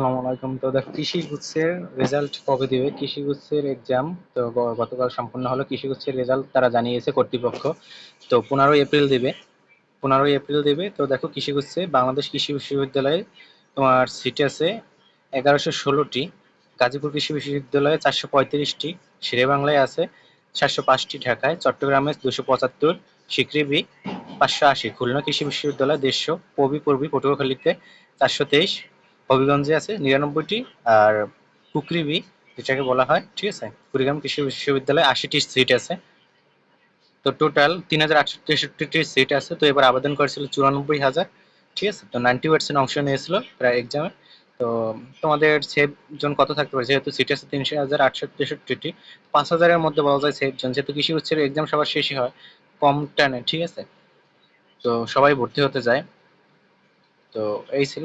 আসসালামু আলাইকুম। তো দেখো কৃষি গুচ্ছের রেজাল্ট কবে দিবে? কৃষি গুচ্ছের এক্সাম তো গতকাল সম্পূর্ণ হলো। কৃষি গুচ্ছের রেজাল্ট তারা জানিয়েছে কর্তৃপক্ষ। তো পনেরোই এপ্রিল দিবে। পনেরোই এপ্রিল দিবে। তো দেখো কৃষি গুচ্ছে বাংলাদেশ কৃষি বিশ্ববিদ্যালয়ে তোমার সিট আছে এগারোশো ষোলোটি। গাজীপুর কৃষি বিশ্ববিদ্যালয়ে চারশো পঁয়ত্রিশটি। শেরে বাংলায় আছে চারশো পাঁচটি। ঢাকায় চট্টগ্রামে দুশো পঁচাত্তর। সিকৃবি পাঁচশো আশি। খুলনা কৃষি বিশ্ববিদ্যালয় দেড়শো। পবি পূর্বী পটুয়াখালীতে চারশো তেইশ। হবিগঞ্জে আছে, নিরানব্বইটি, আর কুকরিবি, যেটাকে বলা হয়, ঠিক আছে? কুড়িগ্রাম কৃষি বিশ্ববিদ্যালয়ে আশিটি সিট আছে। তো টোটাল তিন হাজার আটশো তেষট্টিটি সিট আছে। তো এবার আবেদন করেছিল চুরানব্বই হাজার, ঠিক আছে? তো নাইনটি পার্সেন্ট অংশ নিয়েছিল প্রায় এক্সামে তো তোমাদের সেভ জন কত থাকতে পারে? যেহেতু সিট আছে তিনশো হাজার আটশো তেষট্টিটি, পাঁচ হাজারের মধ্যে বলা যায় সেভ জন। যেহেতু কৃষি উচ্চের এক্সাম সবার শেষই হয়, কম টানে, ঠিক আছে? তো সবাই ভর্তি হতে যায়। তো এই ছিল